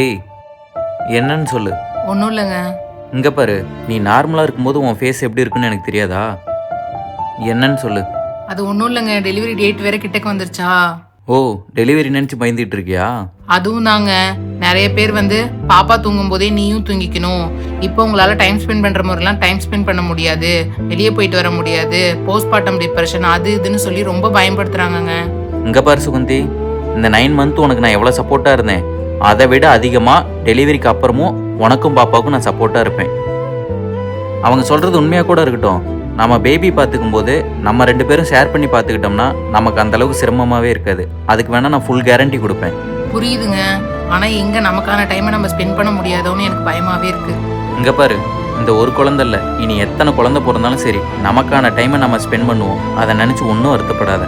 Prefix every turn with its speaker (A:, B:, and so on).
A: ஏய் என்னன்னு சொல்லு.
B: ஒன்றும் இல்லைங்க.
A: இங்க பாரு நீ நார்மலா இருக்கும்போது உன் ஃபேஸ் எப்படி இருக்குன்னு எனக்கு தெரியாதா? என்னன்னு சொல்லு.
B: அது ஒன்றும் இல்லைங்க டெலிவரி டேட் வேற கிட்டக்கு வந்துருச்சா?
A: ஓ டெலிவரி நினைச்சு பயந்துட்டு இருக்கியா?
B: அதுவும் தாங்க. நிறைய பேர் வந்து பாப்பா தூங்கும் போதே நீயும் தூங்கிக்கணும். இப்போ உங்களால டைம் ஸ்பெண்ட் பண்ற மாதிரிலாம் டைம் ஸ்பெண்ட் பண்ண முடியாது. வெளியே போயிட்டு வர முடியாது. போஸ்ட்மார்ட்டம் டிப்ரெஷன் அது இதுன்னு சொல்லி ரொம்ப பயன்படுத்துறாங்கங்க.
A: இங்க பாரு சுகந்தி இந்த நைன் மந்த் உனக்கு நான் எவ்வளோ சப்போர்ட்டா இருந்தேன். அதை விட அதிகமா டெலிவரிக்கு அப்புறமும் உனக்கும் பாப்பாவுக்கும் நான் சப்போர்ட்டா இருப்பேன். அவங்க சொல்றது உண்மையா கூட இருக்கட்டும். நம்ம பேபி பார்த்துக்கும் போது நம்ம ரெண்டு பேரும் ஷேர் பண்ணி பார்த்துக்கிட்டோம்னா நமக்கு அந்த அளவுக்கு சிரமமாவே இருக்காது. அதுக்கு வேணா நான் ஃபுல் கேரண்டி கொடுப்பேன்.
B: புரியுதுங்க. ஆனா எங்க நமக்கான டைமை நம்ம ஸ்பெண்ட் பண்ண முடியாதோன்னு எனக்கு பயமாவே இருக்கு.
A: இங்க பாரு இந்த ஒரு குழந்தை இல்ல. இனி எத்தனை குழந்தை பிறந்தாலும் சரி நமக்கான டைமை நம்ம ஸ்பெண்ட் பண்ணுவோம். அதை நினைச்சு ஒன்றும் வருத்தப்படாத.